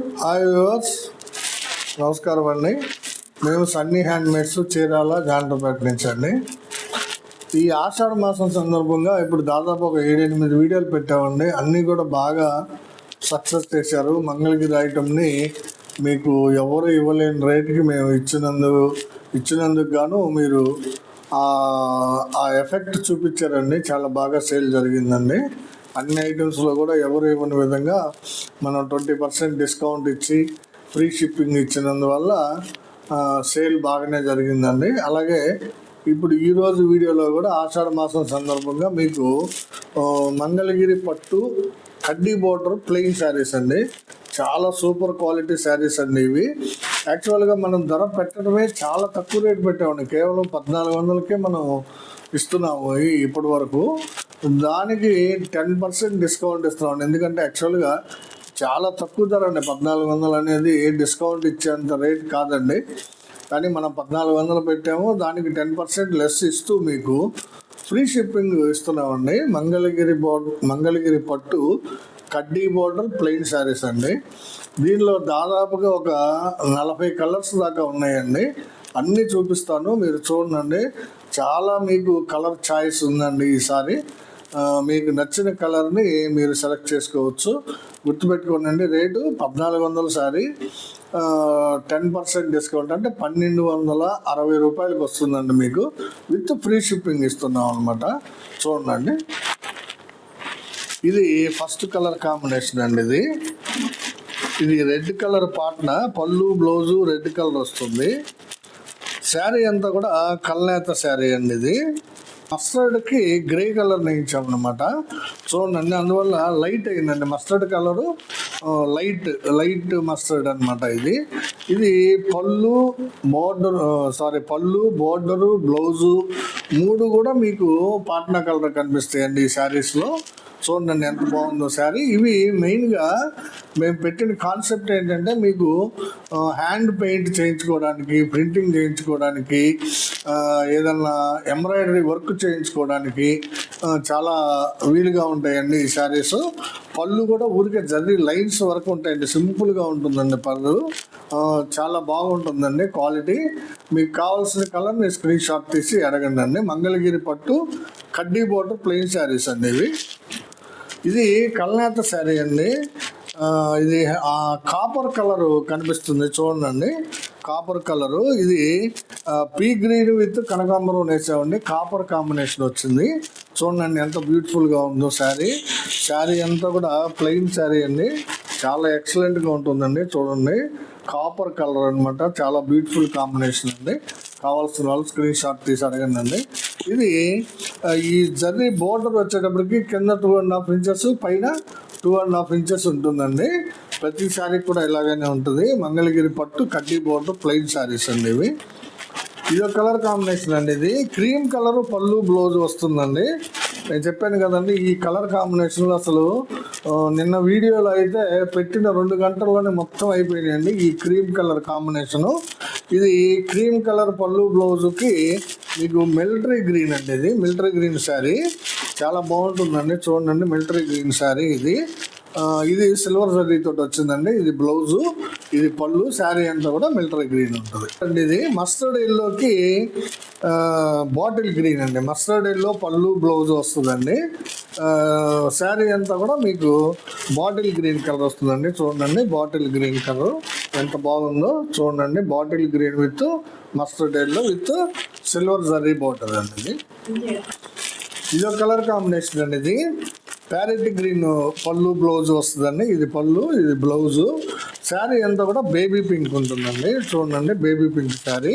Hi viewers నమస్కారం అండి. మేము సన్నీ హ్యాండ్మేడ్స్ చీరాల జాండ్రపేట నుంచి అండి. ఈ ఆషాఢ మాసం సందర్భంగా ఇప్పుడు దాదాపు ఒక ఏడెనిమిది వీడియోలు పెట్టామండి. అన్నీ కూడా బాగా సక్సెస్ చేశారు. మంగళగిరి ఐటమ్ని మీకు ఎవరు ఇవ్వలేని రేటుకి మేము ఇచ్చినందుకు ఇచ్చినందుకు గాను మీరు ఆ ఎఫెక్ట్ చూపించారండి. చాలా బాగా సేల్ జరిగిందండి. అన్ని ఐటమ్స్లో కూడా ఎవరు ఇవ్వని విధంగా మనం ట్వంటీ పర్సెంట్ డిస్కౌంట్ ఇచ్చి ఫ్రీ షిప్పింగ్ ఇచ్చినందువల్ల సేల్ బాగానే జరిగిందండి. అలాగే ఇప్పుడు ఈరోజు వీడియోలో కూడా ఆషాఢ మాసం సందర్భంగా మీకు మంగళగిరి పట్టు కడ్డీ బోర్డర్ ప్లెయిన్ శారీస్ అండి. చాలా సూపర్ క్వాలిటీ శారీస్ అండి ఇవి. యాక్చువల్గా మనం ధర పెట్టడమే చాలా తక్కువ రేట్ పెట్టామండి. కేవలం పద్నాలుగు వందలకే మనం ఇస్తున్నాము ఇప్పటి వరకు. దానికి టెన్ పర్సెంట్ డిస్కౌంట్ ఇస్తున్నాం ఎందుకంటే యాక్చువల్గా చాలా తక్కువ ధర అండి పద్నాలుగు వందలు అనేది డిస్కౌంట్ ఇచ్చేంత రేట్ కాదండి. కానీ మనం పద్నాలుగు వందలు పెట్టాము. దానికి టెన్ పర్సెంట్ లెస్ ఇస్తూ మీకు ఫ్రీ షిప్పింగ్ ఇస్తున్నామండి. మంగళగిరి బోర్డర్ మంగళగిరి పట్టు కడ్డీ బోర్డర్ ప్లెయిన్ శారీస్ అండి. దీనిలో దాదాపుగా ఒక నలభై కలర్స్ దాకా ఉన్నాయండి. అన్నీ చూపిస్తాను. మీరు చూడండి. చాలా మీకు కలర్ చాయిస్ ఉందండి ఈసారి మీకు నచ్చిన కలర్ని మీరు సెలెక్ట్ చేసుకోవచ్చు. గుర్తుపెట్టుకోండి రేటు పద్నాలుగు వందల సారీ. టెన్ పర్సెంట్ డిస్కౌంట్ అంటే పన్నెండు వందల అరవై రూపాయలకి వస్తుందండి మీకు. విత్ ఫ్రీ షిప్పింగ్ ఇస్తున్నాం అనమాట చూడండి. ఇది ఫస్ట్ కలర్ కాంబినేషన్ అండి ఇది. ఇది రెడ్ కలర్ పాట్న పళ్ళు బ్లౌజు రెడ్ కలర్ వస్తుంది. శారీ అంతా కూడా కల్నేత శారీ అండి ఇది. మస్టర్డ్కి గ్రే కలర్ నేయించామన్నమాట చూడండి అందువల్ల లైట్ అయిందండి. Mustard colour light light mustard అనమాట ఇది. ఇది పళ్ళు బోర్డర్ సారీ పళ్ళు బోర్డరు బ్లౌజు మూడు కూడా మీకు పాట్నా కలర్ కనిపిస్తాయండి ఈ శారీస్లో చూడండి ఎంత బాగుందో శారీ. ఇవి మెయిన్గా మేము పెట్టిన కాన్సెప్ట్ ఏంటంటే మీకు హ్యాండ్ పెయింట్ చేయించుకోవడానికి ప్రింటింగ్ చేయించుకోవడానికి ఏదన్నా ఎంబ్రాయిడరీ వర్క్ చేయించుకోవడానికి చాలా వీలుగా ఉంటాయండి ఈ శారీస్. పళ్ళు కూడా ఊరికే జర్రీ లైన్స్ వరకు ఉంటాయండి. సింపుల్గా ఉంటుందండి పళ్ళు. చాలా బాగుంటుందండి క్వాలిటీ. మీకు కావాల్సిన కలర్ కలర్ని స్క్రీన్ షాట్ తీసి అడగండి అండి. మంగళగిరి పట్టు కడ్డీ బోర్డర్ ప్లెయిన్ శారీస్ అండి ఇవి. ఇది కల్నేత శారీ అండి. ఆ, ఇది ఆ కాపర్ కలర్ కనిపిస్తుంది చూడండి. Copper colour. ఇది పీ గ్రీన్ విత్ కనకాంబరం వేసామండి కాపర్ కాంబినేషన్ వచ్చింది. చూడండి ఎంత బ్యూటిఫుల్గా ఉందో శారీ. శారీ అంతా కూడా ప్లెయిన్ శారీ అండి. చాలా ఎక్సలెంట్గా ఉంటుందండి చూడండి. కాపర్ కలర్ అన్నమాట. చాలా బ్యూటిఫుల్ కాంబినేషన్ అండి. కావాల్సిన వాళ్ళు స్క్రీన్ షాట్ తీసి అడగండి అండి. ఇది ఈ జర్నీ బోర్డర్ వచ్చేటప్పటికి కింద టూ అండ్ హాఫ్ ఇంచెస్ పైన టూ అండ్ హాఫ్ ఇంచెస్ ఉంటుందండి. ప్రతి శారీ కూడా ఇలాగనే ఉంటుంది. మంగళగిరి పట్టు కడ్డీ బోర్డర్ ప్లెయిన్ శారీస్ అండి ఇవి. ఇది కలర్ కాంబినేషన్ అండి ఇది. క్రీమ్ కలర్ పళ్ళు బ్లౌజ్ వస్తుందండి. నేను చెప్పాను కదండి ఈ కలర్ కాంబినేషన్లో అసలు నిన్న వీడియోలో అయితే పెట్టిన రెండు గంటల్లోనే మొత్తం అయిపోయినాయండి ఈ క్రీమ్ కలర్ కాంబినేషను. ఇది క్రీమ్ కలర్ పళ్ళు బ్లౌజుకి మీకు మిలిటరీ గ్రీన్ అండి ఇది మిలిటరీ గ్రీన్ శారీ. చాలా బాగుంటుందండి చూడండి మిలిటరీ గ్రీన్ శారీ ఇది. ఇది సిల్వర్ జరీ తోటి వచ్చిందండి ఇది బ్లౌజు. ఇది పళ్ళు శారీ అంతా కూడా మిలిటరీ గ్రీన్ ఉంటుంది. అండ్ ఇది మస్టర్డ్ ఎల్లోకి బాటిల్ గ్రీన్ అండి. మస్టర్డ్ ఎల్లో పళ్ళు బ్లౌజ్ వస్తుందండి. శారీ అంతా కూడా మీకు బాటిల్ గ్రీన్ కలర్ వస్తుందండి. చూడండి బాటిల్ గ్రీన్ కలర్ ఎంత బాగుందో చూడండి. Bottle green with mustard yellow with silver zari bottle అండి ఇది. ఇది ఒక కలర్ కాంబినేషన్ అండి ఇది. ప్యారెట్ గ్రీన్ పళ్ళు బ్లౌజ్ వస్తుందండి. ఇది పళ్ళు ఇది బ్లౌజు. శారీ అంతా కూడా బేబీ పింక్ ఉంటుందండి. చూడండి baby pink sari.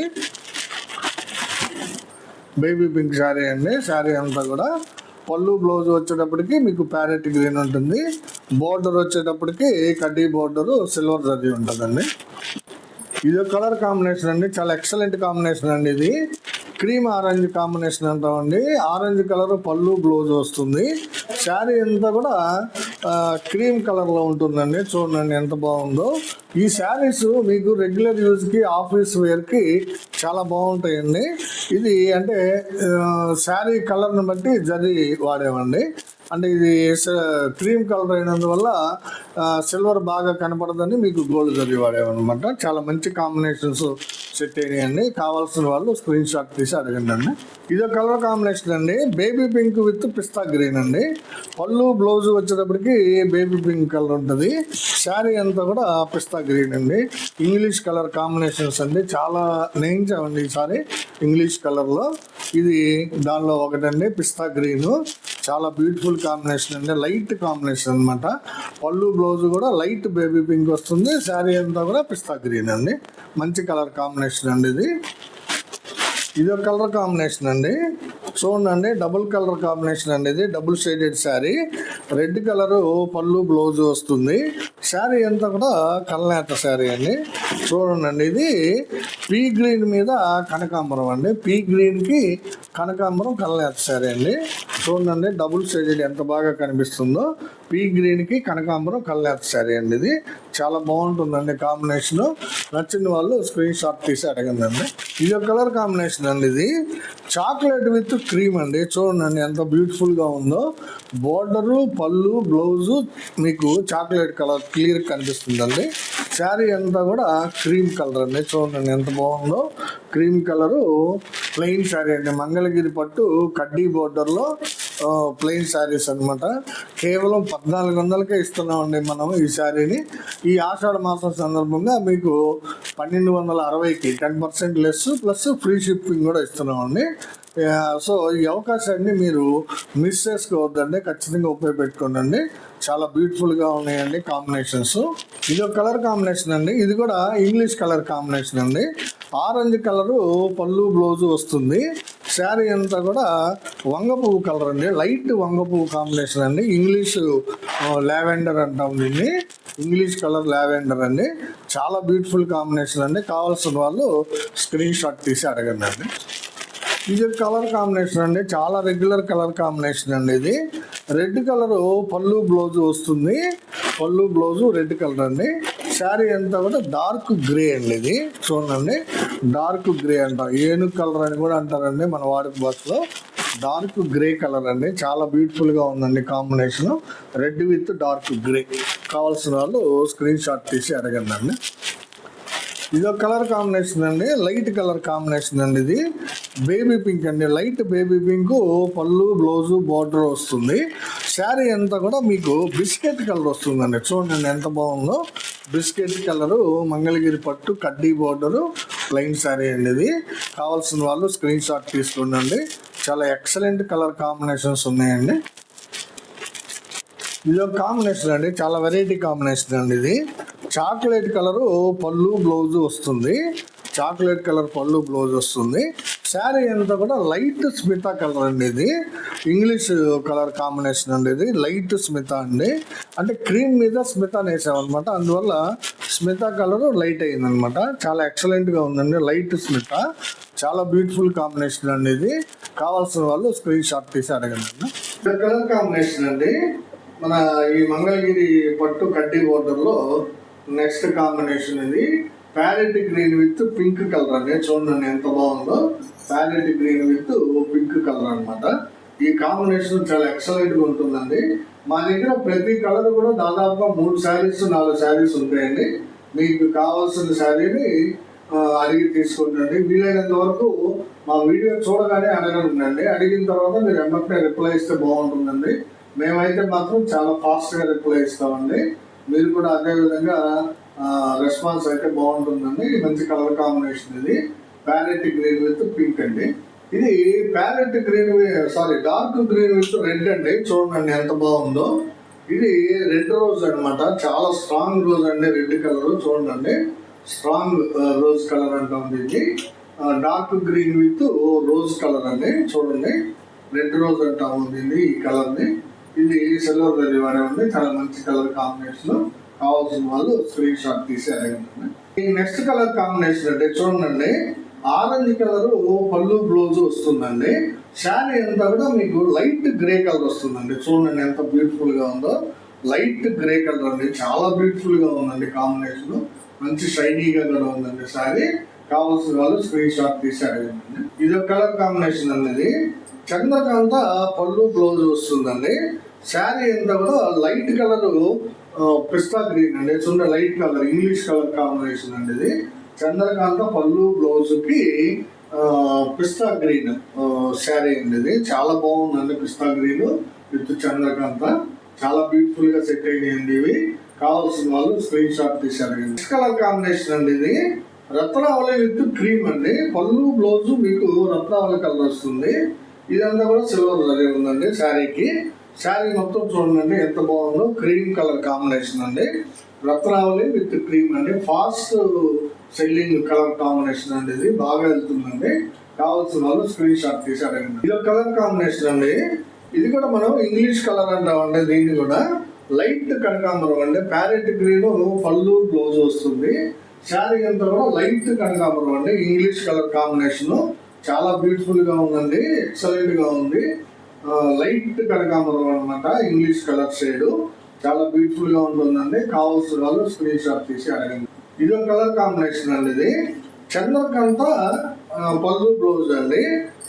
Baby pink sari అండి. శారీ అంతా కూడా పళ్ళు బ్లౌజ్ వచ్చేటప్పటికి మీకు ప్యారెట్ గ్రీన్ ఉంటుంది. బోర్డర్ వచ్చేటప్పటికి కడ్డీ బోర్డరు సిల్వర్ జరీ ఉంటుందండి. ఇది ఒక కలర్ కాంబినేషన్ అండి. చాలా ఎక్సలెంట్ కాంబినేషన్ అండి ఇది. క్రీమ్ ఆరెంజ్ కాంబినేషన్ అంటామండి. ఆరెంజ్ కలర్ పళ్ళు బ్లౌజ్ వస్తుంది. శారీ అంతా కూడా క్రీమ్ కలర్లో ఉంటుందండి. చూడండి ఎంత బాగుందో. ఈ శారీస్ మీకు రెగ్యులర్ యూజ్కి ఆఫీస్ వేర్కి చాలా బాగుంటాయండి. ఇది అంటే శారీ కలర్ని బట్టి జరి వాడేవండి. అంటే ఇది క్రీమ్ కలర్ అయినందువల్ల సిల్వర్ బాగా కనపడదని మీకు గోల్డ్ జరీ వాడేమన్నమాట చాలా మంచి కాంబినేషన్స్ సెట్ అయినాయండి. కావాల్సిన వాళ్ళు స్క్రీన్ షాట్ తీసి అడగండి అండి. ఇదో కలర్ కాంబినేషన్ అండి. Baby pink with pista green అండి. పళ్ళు బ్లౌజ్ వచ్చేటప్పటికి బేబీ పింక్ కలర్ ఉంటుంది. శారీ అంతా కూడా పిస్తా గ్రీన్ అండి. ఇంగ్లీష్ కలర్ కాంబినేషన్స్ అండి. చాలా నేయించామండి ఈసారి ఇంగ్లీష్ కలర్లో. ఇది దానిలో ఒకటండి పిస్తా గ్రీన్. చాలా బ్యూటిఫుల్ కాంబినేషన్ అండి. లైట్ కాంబినేషన్ అన్నమాట. పళ్ళు బ్లౌజ్ కూడా లైట్ బేబీ పింక్ వస్తుంది. శారీ అంతా కూడా పిస్తా గ్రీన్ అండి. మంచి కలర్ కాంబినేషన్ అండి ఇది. ఇది ఒక కలర్ కాంబినేషన్ అండి. చూడండి డబుల్ కలర్ కాంబినేషన్ అండి ఇది double shaded sari. Red colour పళ్ళు బ్లౌజ్ వస్తుంది. శారీ అంతా కూడా కల్నేత శారీ అండి. చూడండి ఇది పీ గ్రీన్ మీద కనకాంబరం అండి. పీ గ్రీన్కి కనకాంబరం కళ్ళనేత శారీ అండి. చూడండి డబుల్ షేడెడ్ ఎంత బాగా కనిపిస్తుందో. పీ గ్రీన్కి కనకాంబరం కల్లాప్ శారీ అండి ఇది. చాలా బాగుంటుందండి కాంబినేషన్. నచ్చిన వాళ్ళు స్క్రీన్ షాట్ తీసి అడగండి ఇది ఒక కలర్ కాంబినేషన్ అండి ఇది. చాక్లెట్ విత్ క్రీమ్ అండి. చూడండి ఎంత బ్యూటిఫుల్గా ఉందో. బోర్డరు పళ్ళు బ్లౌజు మీకు చాక్లెట్ కలర్ క్లియర్ కనిపిస్తుందండి. శారీ అంతా కూడా క్రీమ్ కలర్ అండి. చూడండి ఎంత బాగుందో. క్రీమ్ కలరు ప్లెయిన్ శారీ అండి. మంగళగిరి పట్టు కడ్డీ బోర్డర్లో ప్లెయిన్ శారీస్ అన్నమాట. కేవలం పద్నాలుగు వందలకే ఇస్తున్నామండి మనం ఈ శారీని ఈ ఆషాఢ మాసం సందర్భంగా మీకు పన్నెండు వందల అరవైకి ten percent less plus free shipping కూడా ఇస్తున్నామండి. సో ఈ అవకాశాన్ని మీరు మిస్ చేసుకోవద్దండి. ఖచ్చితంగా ఉపయోగపెట్టుకోండి చాలా బ్యూటిఫుల్గా ఉన్నాయండి కాంబినేషన్స్ ఇది ఒక కలర్ కాంబినేషన్ అండి. ఇది కూడా ఇంగ్లీష్ కలర్ కాంబినేషన్ అండి. ఆరెంజ్ కలరు పళ్ళు బ్లౌజు వస్తుంది. శారీ అంతా కూడా వంగపువ్వు కలర్ అండి. లైట్ వంగ పువ్వు కాంబినేషన్ అండి. ఇంగ్లీష్ లావెండర్ అంటాం దీన్ని. ఇంగ్లీష్ కలర్ లావెండర్ అండి. చాలా బ్యూటిఫుల్ కాంబినేషన్ అండి. కావాల్సిన వాళ్ళు స్క్రీన్ షాట్ తీసి అడగండి అండి. ఇది కలర్ కాంబినేషన్ అండి. చాలా రెగ్యులర్ కలర్ కాంబినేషన్ అండి ఇది. రెడ్ కలర్ పళ్ళు బ్లౌజ్ వస్తుంది. పళ్ళు బ్లౌజు రెడ్ కలర్ అండి. శారీ అంతా కూడా డార్క్ గ్రే అండి ఇది. చూడండి. డార్క్ గ్రే అంటాం. ఏనుగు కలర్ అని కూడా అంటారండి మన వాడుక భాషలో. డార్క్ గ్రే కలర్ అండి. చాలా బ్యూటిఫుల్గా ఉందండి combination. Red with dark grey. కావాల్సిన వాళ్ళు స్క్రీన్ షాట్ తీసి అడగండి ఇది ఒక కలర్ కాంబినేషన్ అండి. లైట్ కలర్ కాంబినేషన్ అండి ఇది. బేబీ పింక్ అండి. లైట్ బేబీ పింక్ పళ్ళు బ్లౌజు బార్డర్ వస్తుంది. శారీ అంతా కూడా మీకు బిస్కెట్ కలర్ వస్తుందండి. చూడండి ఎంత బాగుందో. బిస్కెట్ కలరు మంగళగిరి పట్టు కడ్డీ బోర్డరు ప్లెయిన్ శారీ అండి ఇది. కావాల్సిన వాళ్ళు స్క్రీన్ షాట్ తీసుకుండండి. చాలా ఎక్సలెంట్ కలర్ కాంబినేషన్స్ ఉన్నాయండి. ఇది ఒక కాంబినేషన్ అండి. చాలా వెరైటీ కాంబినేషన్ అండి ఇది. చాక్లెట్ కలరు పళ్ళు బ్లౌజ్ వస్తుంది. చాక్లెట్ కలర్ పళ్ళు బ్లౌజ్ వస్తుంది. శారీ అంతా కూడా లైట్ స్మిత కలర్ అండి ఇది. ఇంగ్లీష్ కలర్ కాంబినేషన్ అండి ఇది. లైట్ స్మిత అండి. అంటే క్రీమ్ మీద స్మిత వేసామన్నమాట. అందువల్ల స్మిత కలర్ లైట్ అయిందనమాట చాలా ఎక్సలెంట్గా ఉందండి. లైట్ స్మిత. చాలా బ్యూటిఫుల్ కాంబినేషన్ అండి ఇది. కావాల్సిన వాళ్ళు స్క్రీన్ షాట్ తీసి అడగండి కలర్ కాంబినేషన్ అండి. మన ఈ మంగళగిరి పట్టు కడ్డీ బోర్డర్లో నెక్స్ట్ కాంబినేషన్ ఇది. Parrot green with pink colour అండి. చూడండి ఎంత బాగుందో. Parrot green with pink colour అనమాట ఈ కాంబినేషన్ చాలా ఎక్సలెంట్గా ఉంటుందండి. మా దగ్గర ప్రతి కలర్ కూడా దాదాపుగా మూడు శారీస్ నాలుగు శారీస్ ఉంటాయండి. మీకు కావాల్సిన శారీని అడిగి తీసుకుంటండి వీలైనంత వరకు మా వీడియో చూడగానే అడగండి. అడిగిన తర్వాత మీరు వెంటనే రిప్లై ఇస్తే బాగుంటుందండి. మేమైతే మాత్రం చాలా ఫాస్ట్గా రిప్లై ఇస్తామండి. మీరు కూడా అదే విధంగా రెస్పాన్స్ అయితే బాగుంటుందండి. మంచి కలర్ కాంబినేషన్ ఇది. ప్యారెట్ గ్రీన్ విత్ పింక్ అండి. ఇది parrot green sorry dark green with red అండి. చూడండి ఎంత బాగుందో. ఇది రెడ్ రోజ్ అన్నమాట. చాలా స్ట్రాంగ్ రోజ్ అండి రెడ్ కలర్ చూడండి స్ట్రాంగ్ రోజ్ కలర్ అంటాం దీన్ని dark green with rose colour అండి. చూడండి. రెడ్ రోజ్ అంటాము దీన్ని ఈ కలర్ని. ఇది సిల్వర్ జరీ ఉంది. చాలా మంచి కలర్ కాంబినేషన్ కావాల్సిన వాళ్ళు స్క్రీన్ షాట్ తీసి అడగండి. నెక్స్ట్ కలర్ కాంబినేషన్ అంటే చూడండి ఆరెంజ్ కలర్ పళ్ళు బ్లౌజ్ వస్తుందండి. శారీ అంతా కూడా మీకు లైట్ గ్రే కలర్ వస్తుందండి. చూడండి ఎంత బ్యూటిఫుల్గా ఉందో. లైట్ గ్రే కలర్ అండి. చాలా బ్యూటిఫుల్గా ఉందండి కాంబినేషన్ మంచి షైనీగా కూడా ఉందండి శారీ. కావాల్సిన వాళ్ళు స్క్రీన్ షాట్ తీసి ఇది ఒక కలర్ కాంబినేషన్ అనేది చంద్రకాంత పళ్ళు బ్లౌజ్ వస్తుందండి. శారీ అంతా కూడా లైట్ కలర్ పిస్తా గ్రీన్ అండి. చూడండి light colour English colour combination అండి ఇది. చంద్రకాంత పళ్ళు బ్లౌజ్కి పిస్తా గ్రీన్ శారీ అండి ఇది. చాలా బాగుందండి పిస్తా గ్రీన్ విత్ చంద్రకాంత. చాలా బ్యూటిఫుల్గా సెట్ అయ్యాయండి ఇవి. కావాల్సిన వాళ్ళు స్క్రీన్ షాట్ తీశారు. నెక్స్ట్ కలర్ కాంబినేషన్ అండి ఇది. రత్నావళి విత్ క్రీమ్ అండి. పళ్ళు బ్లౌజ్ మీకు రత్నావళి కలర్ వస్తుంది. ఇదంతా కూడా సిల్వర్ జరీ ఉందండి శారీకి. శారీ మొత్తం చూడండి ఎంత బాగుందో. క్రీమ్ కలర్ కాంబినేషన్ అండి. రత్నావళి విత్ క్రీమ్ అండి. ఫాస్ట్ సెల్లింగ్ కలర్ కాంబినేషన్ అండి ఇది బాగా వెళ్తుందండి. కావాల్సిన వాళ్ళు స్క్రీన్ షాట్ తీసారండి ఇది కలర్ కాంబినేషన్ అండి. ఇది కూడా మనం ఇంగ్లీష్ కలర్ అంటామండి. దీన్ని కూడా లైట్ కనకాంబరం అండి. ప్యారెట్ గ్రీన్ పళ్ళు బ్లౌజ్ వస్తుంది. శారీ అంతా కూడా లైట్ కనకాంబరం అండి. ఇంగ్లీష్ కలర్ కాంబినేషన్ చాలా బ్యూటిఫుల్గా ఉందండి. ఎక్సలెంట్గా ఉంది. లైట్ కనకాంబరం అనమాట ఇంగ్లీష్ కలర్ షేడ్. చాలా బ్యూటిఫుల్గా ఉంటుందండి. కావాల్సిన వాళ్ళు స్క్రీన్ షాట్ తీసి అడగండి. ఇది ఒక కలర్ కాంబినేషన్ అండి ఇది. చంద్రకంత ఆ, పళ్ళు బ్లౌజ్ అండి.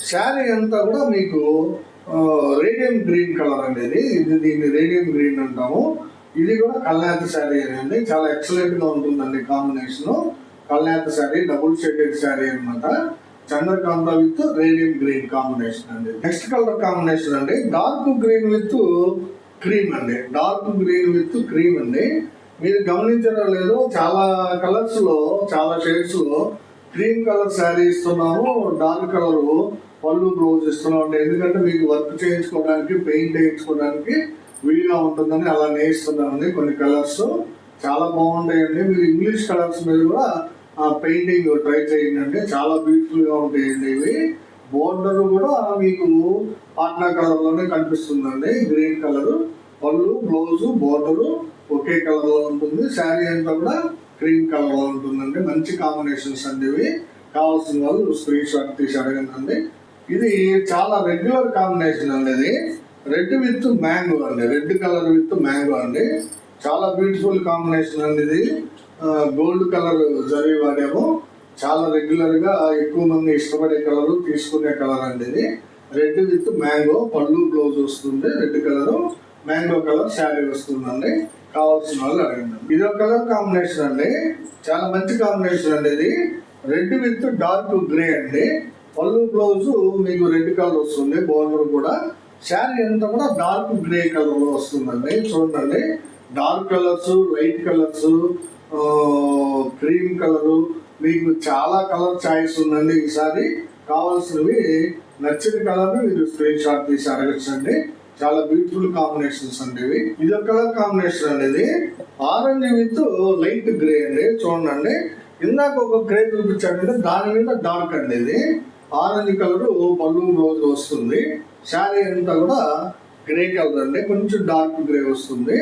శారీ అంతా కూడా మీకు రేడియం గ్రీన్ కలర్ అండి ఇది. ఇది దీన్ని రేడియం గ్రీన్ అంటాము. ఇది కూడా కల్యాత శారీ అండి. చాలా ఎక్సలెంట్గా ఉంటుందండి కాంబినేషన్. కల్యాత శారీ డబుల్ షేడెడ్ శారీ అనమాట Chandrakanta with radium green combination అండి. నెక్స్ట్ కలర్ కాంబినేషన్ అండి. డార్క్ గ్రీన్ విత్ క్రీమ్ అండి. డార్క్ గ్రీన్ విత్ క్రీమ్ అండి. మీరు గమనించడం లేదు చాలా కలర్స్లో చాలా షేడ్స్లో క్రీమ్ కలర్ శారీ ఇస్తున్నాము డార్క్ కలర్ పళ్ళు బ్లౌజ్ ఇస్తున్నాం అంటే ఎందుకంటే మీకు వర్క్ చేయించుకోవడానికి పెయింట్ వేయించుకోవడానికి వీలుగా ఉంటుందని అలా నేయిస్తున్నామండి కొన్ని కలర్స్ చాలా బాగుంటాయండి. మీరు ఇంగ్లీష్ కలర్స్ మీద కూడా ఆ పెయింటింగ్ ట్రై చేయండి చాలా బ్యూటిఫుల్గా ఉంటాయండి ఇవి. బోర్డర్ కూడా మీకు పాట్నా కలర్లోనే కనిపిస్తుందండి. గ్రీన్ కలర్ పళ్ళు బ్లౌజ్ బోర్డరు ఒకే కలర్లో ఉంటుంది. శారీ అంతా కూడా క్రీమ్ కలర్లో ఉంటుందండి. మంచి కాంబినేషన్స్ అండి ఇవి. కావాల్సిన వాళ్ళు స్క్రీన్ షాట్ తీసి అడగండి. ఇది చాలా రెగ్యులర్ కాంబినేషన్ అండి ఇది. రెడ్ విత్ మ్యాంగో అండి. రెడ్ కలర్ విత్ మ్యాంగో అండి. చాలా బ్యూటిఫుల్ కాంబినేషన్ అండి ఇది. గోల్డ్ కలర్ జరి వాడాము. చాలా రెగ్యులర్గా ఎక్కువ మంది ఇష్టపడే కలరు తీసుకునే కలర్ అండి ఇది. రెడ్ విత్ మ్యాంగో పళ్ళు బ్లౌజ్ వస్తుంది red colour mango colour sari వస్తుందండి. కావాల్సిన వాళ్ళు అడగండి. ఇది ఒక కలర్ కాంబినేషన్ అండి. చాలా మంచి కాంబినేషన్ అండి ఇది. రెడ్ విత్ డార్క్ గ్రే అండి. పళ్ళు బ్లౌజ్ మీకు రెడ్ కలర్ వస్తుంది బోర్డర్ కూడా. శారీ అంతా కూడా డార్క్ గ్రే కలర్లో వస్తుందండి. చూడండి. Dark colours light colours cream colour మీకు చాలా కలర్ చాయిస్ ఉందండి ఈసారి కావాల్సినవి నచ్చిన కలర్ మీరు స్క్రీన్ షాట్ తీసి అడగచ్చండి. చాలా బ్యూటిఫుల్ కాంబినేషన్స్ అండి ఇవి ఇది ఒక కలర్ కాంబినేషన్ అండి ఇది ఆరెంజ్ విత్ లైట్ గ్రే అండి. చూడండి. ఇందాక ఒక గ్రే చూపించాడంటే దాని మీద డార్క్ అండి ఇది ఆరెంజ్ కలర్ పళ్ళు బ్లౌజ్ వస్తుంది. శారీ అంతా కూడా గ్రే కలర్ అండి. కొంచెం డార్క్ గ్రే వస్తుంది.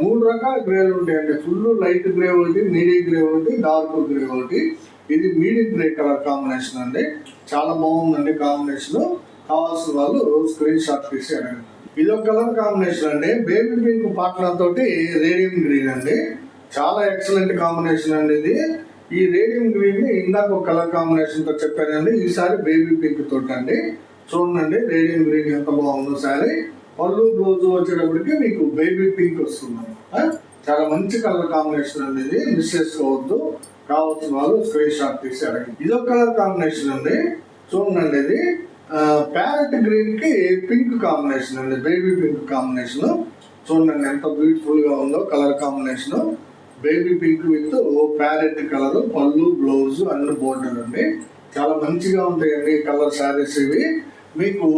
మూడు రకాల గ్రేలు ఉంటాయండి. ఫుల్ లైట్ గ్రే ఒకటి మీడియం గ్రే ఒకటి డార్క్ గ్రే ఒకటి. ఇది మీడియం గ్రే కలర్ కాంబినేషన్ అండి. చాలా బాగుందండి కాంబినేషన్ కావాల్సిన వాళ్ళు స్క్రీన్ షాట్ తీసి అడగండి. ఇది ఒక కలర్ కాంబినేషన్ అండి. బేబీ పింక్ పాట్ల తోటి రేడియం గ్రీన్ అండి. చాలా ఎక్సలెంట్ కాంబినేషన్ అండి ఇది. ఈ రేడియం గ్రీన్ని ఇందాక ఒక కలర్ కాంబినేషన్తో చెప్పానండి. ఈసారి బేబీ పింక్ తోటి అండి. చూడండి రేడియం గ్రీన్ ఎంత బాగుందో సారీ. పళ్ళు బ్లౌజ్ వచ్చేటప్పటికి మీకు బేబీ పింక్ వస్తుంది. చాలా మంచి కలర్ కాంబినేషన్ అండి ఇది. మిస్ చేసుకోవద్దు. కావాల్సిన వాళ్ళు స్క్రీన్ షాట్ తీసి అడగండి. ఇది ఒక కలర్ కాంబినేషన్ అండి. చూడండి ఇది. ప్యారెట్ గ్రీన్కి పింక్ కాంబినేషన్ అండి. బేబీ పింక్ కాంబినేషన్ చూడండి ఎంత బ్యూటిఫుల్గా ఉందో colour combination baby pink with parrot colour పళ్ళు బ్లౌజ్ అండ్ బోర్డర్ అండి. చాలా మంచిగా ఉంటాయండి కలర్ శారీస్ ఇవి. మీకు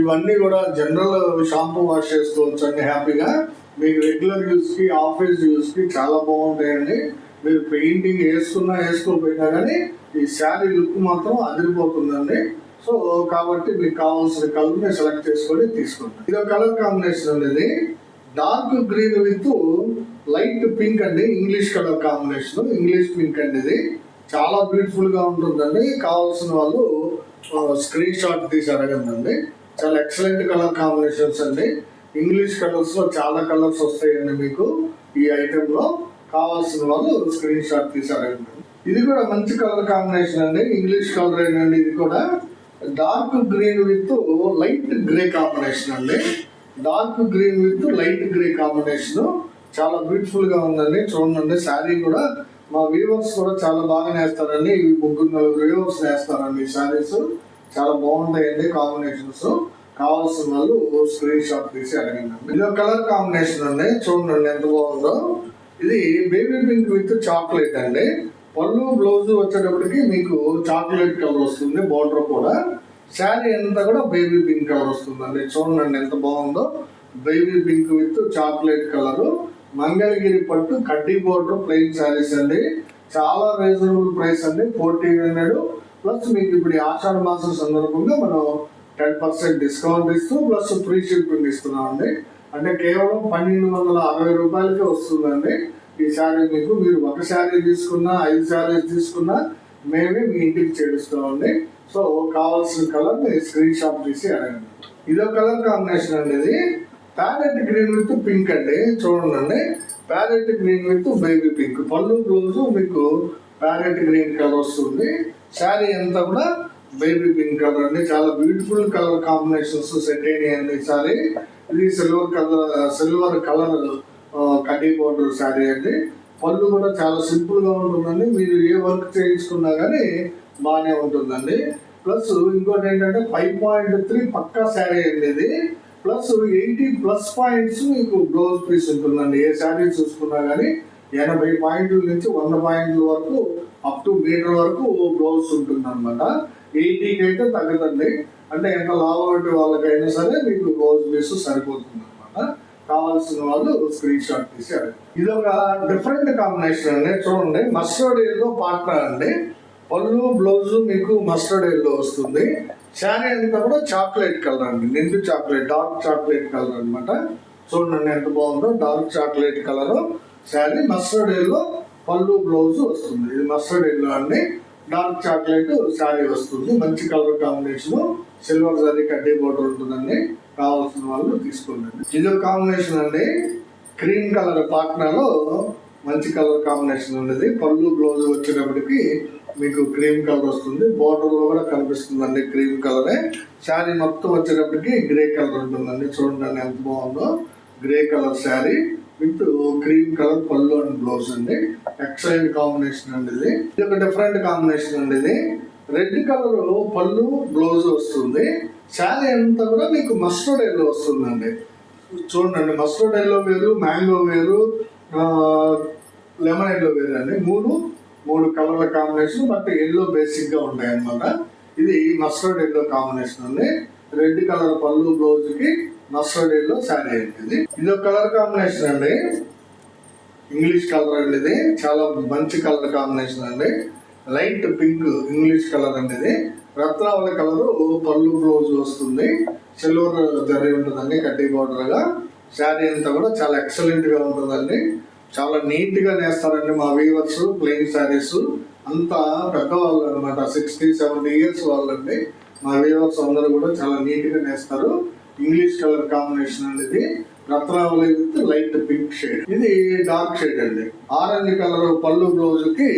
ఇవన్నీ కూడా జనరల్ షాంపూ వాష్ చేసుకోవచ్చు అండి హ్యాపీగా మీకు రెగ్యులర్ యూస్కి ఆఫీస్ యూస్కి చాలా బాగుంటాయండి. మీరు పెయింటింగ్ వేసుకున్నా వేసుకోకపోయినా కానీ ఈ శారీ లుక్ మాత్రం అదిరిపోతుందండి. సో కాబట్టి మీకు కావాల్సిన కలర్ని సెలెక్ట్ చేసుకొని తీసుకుంటాం. ఇది కలర్ కాంబినేషన్ అనేది dark green with light pink అండి. English colour combination English pink అండి ఇది చాలా బ్యూటిఫుల్గా ఉంటుందండి. కావాల్సిన వాళ్ళు స్క్రీన్ షాట్ తీసి అడగండి. చాలా ఎక్సలెంట్ కలర్ కాంబినేషన్స్ అండి. ఇంగ్లీష్ కలర్స్లో చాలా కలర్స్ వస్తాయండి మీకు ఈ ఐటెం లో. కావాల్సిన వాళ్ళు స్క్రీన్ షాట్ తీసి అడగండి. ఇది కూడా మంచి కలర్ కాంబినేషన్ అండి. ఇంగ్లీష్ కలర్ అండి ఇది కూడా. Dark green with light grey combination అండి. Dark green with light grey combination. చాలా బ్యూటిఫుల్గా ఉందండి. చూడండి శారీ కూడా మా వ్యూవర్స్ కూడా చాలా బాగా నేస్తారండి ఇవి ముగ్గురు నలుగురు వ్యూవర్స్ నేస్తారండి ఈ శారీస్. చాలా బాగుంటాయండి కాంబినేషన్స్. కావాల్సిన వాళ్ళు స్క్రీన్ షాట్ తీసి అడగండి. ఇది కలర్ కాంబినేషన్ అండి. చూడండి ఎంత బాగుందో. ఇది బేబీ పింక్ విత్ చాక్లెట్ అండి. పళ్ళు బ్లౌజ్ వచ్చేటప్పటికి మీకు చాక్లెట్ కలర్ వస్తుంది బార్డర్ కూడా. శారీ అంతా కూడా బేబీ పింక్ కలర్ వస్తుందండి. చూడండి ఎంత బాగుందో. Baby pink with chocolate colour. Mangalagiri పట్టు కడ్డీ బోర్డర్ ప్లెయిన్ శారీస్ అండి. చాలా రీజనబుల్ ప్రైస్ అండి. ఫోర్టీన్ హండ్రెడ్ ప్లస్ మీకు ఇప్పుడు ఆషాఢ మాసం సందర్భంగా మనం టెన్ పర్సెంట్ డిస్కౌంట్ ఇస్తూ ప్లస్ ఫ్రీ షిప్పింగ్ ఇస్తున్నాం అండి అంటే కేవలం పన్నెండు వందల అరవై రూపాయలకే వస్తుందండి. ఈ శారీ మీకు మీరు ఒక శారీ తీసుకున్నా ఐదు శారీస్ తీసుకున్నా మేమే మీ ఇంటికి చేరుస్తామండి. సో కావాల్సిన కలర్ మీరు స్క్రీన్ షాట్ తీసి అడగండి. ఇదో కలర్ కాంబినేషన్ అండి ఇది ప్యారెట్ గ్రీన్ విత్ పింక్ అండి. చూడండి. Parrot green with baby pink. పళ్ళు బ్లౌజ్ మీకు ప్యారెట్ గ్రీన్ కలర్ వస్తుంది. శారీ అంతా కూడా బేబీ పింక్ కలర్ అండి. చాలా బ్యూటిఫుల్ కలర్ కాంబినేషన్స్ సెట్ అయినాయండి ఈ శారీ. ఇది silver colour silver colour cutting border sari అండి. పళ్ళు కూడా చాలా సింపుల్గా ఉంటుందండి. మీరు ఏ వర్క్ చేయించుకున్నా కానీ బాగానే ఉంటుందండి. ప్లస్ ఇంకోటి ఏంటంటే ఫైవ్ పాయింట్ త్రీ పక్కా శారీ అండి ఇది. ప్లస్ ఎయిటీ ప్లస్ పాయింట్స్ మీకు బ్లౌజ్ పీస్ ఉంటుందండి. ఏ శారీ చూసుకున్నా కానీ ఎనభై పాయింట్ల నుంచి వంద పాయింట్ల వరకు అప్ టు మీటర్ వరకు బ్లౌజ్ ఉంటుంది అనమాట ఎయిటీకి అయితే తగ్గదండి. అంటే ఎంత లాభం వాళ్ళకైనా సరే మీకు బ్లౌజ్ పీస్ సరిపోతుంది అనమాట కావాల్సిన వాళ్ళు స్క్రీన్ షాట్ తీశారు. ఇది ఒక డిఫరెంట్ కాంబినేషన్ అండి. చూడండి మస్టర్డ్ ఎల్లో పార్ట్నర్ అండి. పళ్ళు బ్లౌజ్ మీకు మస్టర్డ్ ఎల్లో వస్తుంది. శారీ అంతా కూడా చాక్లెట్ కలర్ అండి. నిండు చాక్లెట్ డార్క్ చాక్లెట్ కలర్ అనమాట చూడండి ఎంత బాగుందో dark chocolate colour sari mustard yellow పళ్ళు బ్లౌజ్ వస్తుంది. ఇది మస్టర్డ్ ఎల్లో అండి. డార్క్ చాక్లెట్ శారీ వస్తుంది. మంచి కలర్ కాంబినేషన్ సిల్వర్ జరీ కడ్డీ బోర్డర్ ఉంటుందండి. కావాల్సిన వాళ్ళు తీసుకోండి. ఇది ఒక కాంబినేషన్ అండి. క్రీమ్ కలర్ పాట్నాలో మంచి కలర్ కాంబినేషన్ ఉండేది. పళ్ళు బ్లౌజ్ వచ్చేటప్పటికి మీకు క్రీమ్ కలర్ వస్తుంది. బోర్డర్లో కూడా కనిపిస్తుందండి క్రీమ్ కలరే శారీ మొత్తం వచ్చేటప్పటికి గ్రే కలర్ ఉంటుందండి. చూడండి ఎంత బాగుందో. Grey colour sari with cream colour పళ్ళు అండ్ బ్లౌజ్ అండి. ఎక్సలెంట్ కాంబినేషన్ అండి ఇది. ఇది ఒక డిఫరెంట్ కాంబినేషన్ అండి ఇది. రెడ్ కలర్ పళ్ళు బ్లౌజ్ వస్తుంది. శారీ అంతా కూడా మీకు మస్టర్డ్ ఎల్లో వస్తుందండి. చూడండి మస్టర్డ్ ఎల్లో వేరు మ్యాంగో వేరు లెమన్ ఎల్లో వేరు అండి మూడు మూడు కలర్ల కాంబినేషన్ బట్ ఎల్లో బేసిక్గా ఉంటాయన్నమాట. ఇది మస్టర్డ్ ఎల్లో కాంబినేషన్ అండి. రెడ్ కలర్ పళ్ళు బ్లౌజ్కి మస్టర్డ్ ఎల్లో శారీ అయింది ఇది ఒక కలర్ కాంబినేషన్ అండి. ఇంగ్లీష్ కలర్ అండి ఇది. చాలా మంచి కలర్ కాంబినేషన్ అండి. లైట్ పింక్ ఇంగ్లీష్ కలర్ అండి ఇది. రత్నావళి కలరు పళ్ళు బ్లౌజ్ వస్తుంది. సిల్వర్ జరీ ఉంటుందండి కడ్డీ బోర్డర్గా శారీ అంతా కూడా చాలా ఎక్సలెంట్గా ఉంటుందండి. చాలా నీట్గా నేస్తారండి మా వీవర్స్ ప్లెయిన్ శారీస్ అంతా పెద్దవాళ్ళు అనమాట సిక్స్టీ సెవెంటీ ఇయర్స్ వాళ్ళండి. మా వీవర్స్ అందరూ కూడా చాలా నీట్గా నేస్తారు. ఇంగ్లీష్ కలర్ కాంబినేషన్ అండి ఇది Ratnavali with light pink shade ఇది డార్క్ షేడ్ అండి. ఆరెంజ్ కలర్ పళ్ళు బ్లౌజ్కి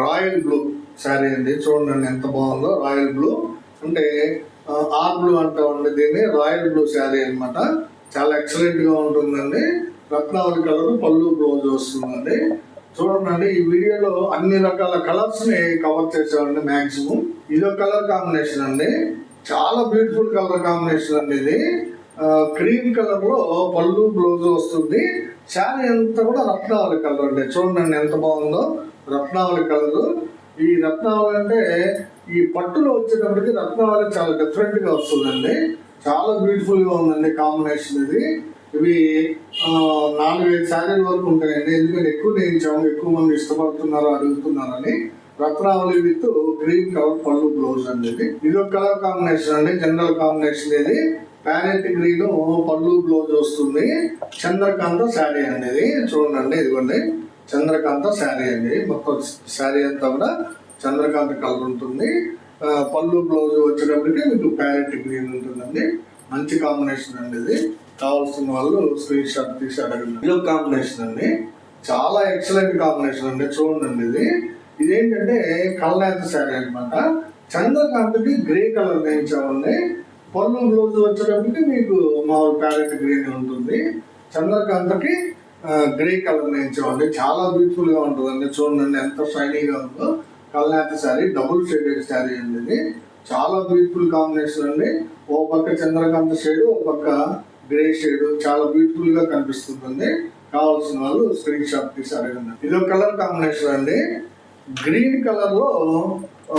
రాయల్ బ్లూ శారీ అండి. చూడండి ఎంత బాగుందో. Royal blue. అంటే ఆర్ బ్లూ అంటామండి దీన్ని. రాయల్ బ్లూ శారీ అన్నమాట. చాలా ఎక్సలెంట్గా ఉంటుందండి. రత్నావళి కలర్ పళ్ళు బ్లౌజ్ వస్తుందండి. చూడండి ఈ వీడియోలో అన్ని రకాల కలర్స్ని కవర్ చేసామండి మాక్సిమం ఇదో కలర్ కాంబినేషన్ అండి. చాలా బ్యూటిఫుల్ కలర్ కాంబినేషన్ అండి ఇది. క్రీమ్ కలర్లో పళ్ళు బ్లౌజ్ వస్తుంది. శారీ అంతా కూడా రత్నావళి కలర్ అండి. చూడండి ఎంత బాగుందో. రత్నావళి కలర్. ఈ రత్నావళి అంటే ఈ పట్టులో వచ్చేటప్పటికి రత్నావళి చాలా డిఫరెంట్గా వస్తుందండి. చాలా బ్యూటిఫుల్గా ఉందండి కాంబినేషన్ ఇది. ఇవి నాలుగైదు శారీల వరకు ఉంటాయండి. ఎందుకంటే ఎక్కువ నేర్చాము ఎక్కువ మంది ఇష్టపడుతున్నారు అడుగుతున్నారని రత్నావళి విత్ గ్రీన్ కలర్ పళ్ళు బ్లౌజ్ అండి ఇది. ఇది ఒక కలర్ కాంబినేషన్ అండి. జనరల్ కాంబినేషన్ ఇది. ప్యారెట్ గ్రీన్ పళ్ళు బ్లౌజ్ వస్తుంది. చంద్రకాంత శారీ అండి ఇది. చూడండి ఇదిగోండి. చంద్రకాంత శారీ అండి. మొత్తం శారీ అంతా కూడా చంద్రకాంత కలర్ ఉంటుంది. పళ్ళు బ్లౌజ్ వచ్చేటప్పటికి మీకు ప్యారెట్ గ్రీన్ ఉంటుందండి. మంచి కాంబినేషన్ అండి ఇది. కావాల్సిన వాళ్ళు స్క్రీన్ షాట్ తీసి అడగండి. ఇది ఒక కాంబినేషన్ అండి. చాలా ఎక్సలెంట్ కాంబినేషన్ అండి. చూడండి ఇది. ఇదేంటంటే కల్నేత శారీ అనమాట చంద్రకాంతకి గ్రే కలర్ నేర్చామండి పళ్ళు బ్లౌజ్ వచ్చేటప్పటికి మీకు మామూలు ప్యారెట్ గ్రీన్ ఉంటుంది. చంద్రకాంతకి గ్రే కలర్ నేర్చామండి చాలా బ్యూటిఫుల్గా ఉంటుందండి. చూడండి ఎంత షైనీగా ఉందో. కల్నాథ శారీ డబుల్ షేడెడ్ శారీ అండి ఇది. చాలా బ్యూటిఫుల్ కాంబినేషన్ అండి. ఓ పక్క చంద్రకాంత షేడ్ ఓ పక్క గ్రే షేడ్. చాలా బ్యూటిఫుల్గా కనిపిస్తుందండి. కావాల్సిన వాళ్ళు స్క్రీన్ షాట్ తీసి అడగండి. ఇది ఒక కలర్ కాంబినేషన్ అండి. గ్రీన్ కలర్లో ఆ,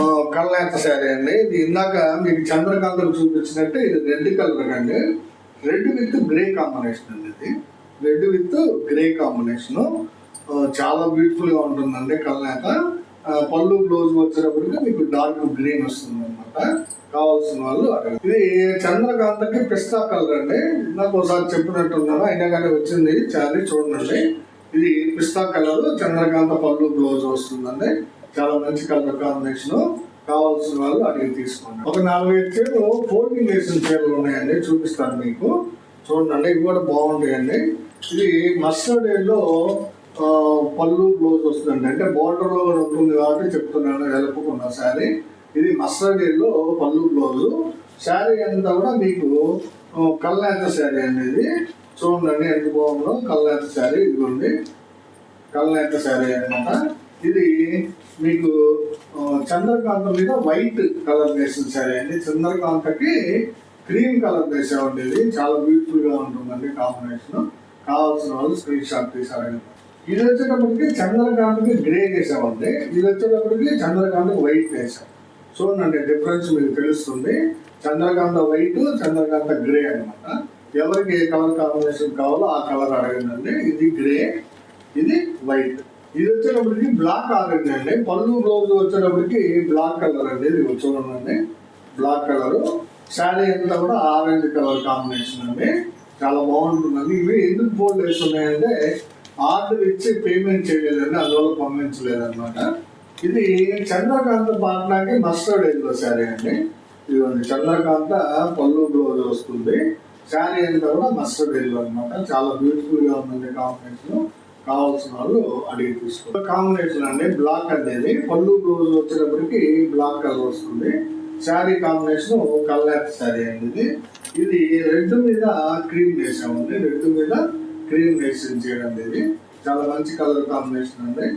శారీ అండి. ఇది ఇందాక మీకు చంద్రకాంతలు చూపించినట్టు ఇది రెడ్ కలర్ అండి. రెడ్ విత్ గ్రే కాంబినేషన్ అండి ఇది. Red with grey combination. చాలా బ్యూటిఫుల్గా ఉంటుందండి కళ్ళాక పళ్ళు బ్లౌజ్ వచ్చేటప్పటికి మీకు డార్క్ గ్రీన్ వస్తుంది అనమాట కావాల్సిన వాళ్ళు ఇది చంద్రకాంతకి పిస్తా కలర్ అండి. నాకు ఒకసారి చెప్పినట్టున్నాను అయినా కానీ వచ్చింది చారీ చూడండి. ఇది పిస్తా కలర్ చంద్రకాంత పళ్ళు బ్లౌజ్ వస్తుందండి. చాలా మంచి కలర్ కాంబినేషన్. కావాల్సిన వాళ్ళు అడిగి తీసుకోండి. ఒక నాలుగైదు చీరలు ఫోర్టీన్ వేసిన చీరలు ఉన్నాయండి చూపిస్తాను మీకు. చూడండి ఇవి కూడా బాగుంటాయండి. ఇది మస్టర్డ్లో పళ్ళు బ్లౌజ్ వస్తుందండి. అంటే border ఉంటుంది కాబట్టి చెప్తున్నాను వెలుపుకున్న శారీ. ఇది మస్టర్డ్లో పళ్ళు బ్లౌజ్. శారీ అంతా కూడా మీకు ఆ, శారీ అనేది చూడండి ఎంత బాగుందో కల్నేత శారీ ఇదిగోండి. కల్నేత శారీ అన్నమాట. ఇది మీకు చంద్రకాంత మీద వైట్ కలర్ వేసిన శారీ అండి. చంద్రకాంతకి క్రీమ్ కలర్ వేసే ఇది. చాలా బ్యూటిఫుల్గా ఉంటుందండి కాంబినేషన్. కావాల్సిన వాళ్ళు స్క్రీన్ షాట్ ఇది వచ్చేటప్పటికి చంద్రకాంతకి గ్రే వేసామండి ఇది వచ్చేటప్పటికి చంద్రకాంత్కి వైట్ వేసాం చూడండి డిఫరెన్స్ మీకు తెలుస్తుంది. చంద్రకాంత వైట్ చంద్రకాంత గ్రే అనమాట ఎవరికి ఏ కలర్ కాంబినేషన్ కావాలో ఆ కలర్ అడగండి ఇది గ్రే ఇది వైట్. ఇది వచ్చేటప్పటికి బ్లాక్ ఆరెంజ్ అండి పళ్ళు బ్లౌజ్ వచ్చేటప్పటికి బ్లాక్ కలర్ అండి. ఇది చూడండి బ్లాక్ కలరు. శారీ అంతా కూడా ఆరెంజ్ కలర్ కాంబినేషన్ అండి. చాలా బాగుంటుందని ఇవి ఎందుకు ఫోల్డ్ వేస్తున్నాయంటే ఆర్డర్ ఇచ్చి పేమెంట్ చేయలేదని అందువల్ల పంపించలేదు అనమాట ఇది చంద్రకాంత పాటనాకి మస్టర్డ్ ఎల్లో శారీ అండి. ఇదిగోండి చంద్రకాంత పళ్ళు బ్లౌజ్ వస్తుంది. శారీ అంతా కూడా మస్టర్డ్ ఎల్లో అనమాట చాలా బ్యూటిఫుల్గా ఉందండి కాంబినేషన్. కావాల్సిన వాళ్ళు అడిగి తీసుకో కాంబినేషన్ అండి బ్లాక్ అనేది పళ్ళు బ్లౌజ్ వచ్చేటప్పటికి బ్లాక్ కలర్ వస్తుంది. శారీ కాంబినేషన్ కల్లాప్ శారీ అండి ఇది. ఇది రెడ్ మీద క్రీమ్ వేసామండి రెడ్ మీద క్రీమ్ వేసి చేయడం ఇది చాలా మంచి కలర్ కాంబినేషన్ అండి.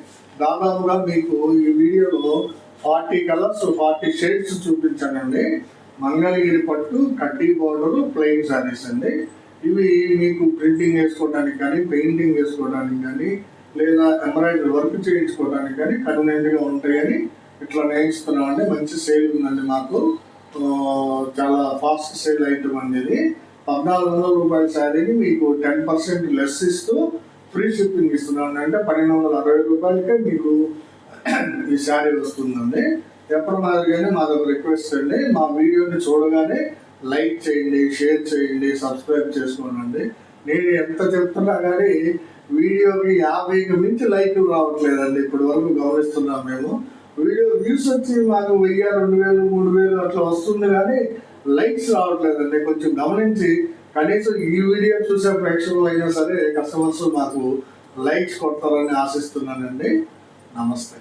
దాదాపుగా మీకు ఈ వీడియోలో ఫార్టీ కలర్స్ ఫార్టీ షేడ్స్ చూపించానండి. మంగళగిరి పట్టు కడ్డీ బోర్డర్ ప్లెయిన్ సారీస్ అండి. ఇవి మీకు ప్రింటింగ్ వేసుకోవడానికి కానీ పెయింటింగ్ వేసుకోవడానికి కానీ లేదా ఎంబ్రాయిడరీ వర్క్ చేయించుకోవడానికి కానీ కన్వీనియంట్గా ఉంటాయని ఇట్లా నేర్చుకున్నాం అండి మంచి సేల్ ఉందండి మాకు. చాలా ఫాస్ట్ సేల్ ఐటమ్ అండి ఇది. పద్నాలుగు వందల రూపాయల శారీని మీకు టెన్ పర్సెంట్ లెస్ ఇస్తూ ఫ్రీ షిప్పింగ్ ఇస్తున్నాను అంటే పన్నెండు వందల అరవై రూపాయలకే మీకు ఈ శారీ వస్తుందండి. ఎప్పుడు మాదిరిగానే మాది ఒక రిక్వెస్ట్ అండి. మా వీడియోని చూడగానే లైక్ చేయండి షేర్ చేయండి సబ్స్క్రైబ్ చేసుకోండి నేను ఎంత చెప్తున్నా కానీ వీడియోకి యాభైకి మించి లైక్ రావట్లేదండి. ఇప్పటి వరకు గమనిస్తున్నాం మేము. వీడియో వ్యూస్ వచ్చి మాకు వెయ్యి రెండు వేలు మూడు వేలు అట్లా వస్తుంది కానీ లైక్స్ రావట్లేదండి. కొంచెం గమనించి కనీసం ఈ వీడియో చూసే ప్రేక్షకులు అయినా సరే కస్టమర్స్ మాకు లైక్స్ కొడతారని ఆశిస్తున్నానండి. నమస్తే.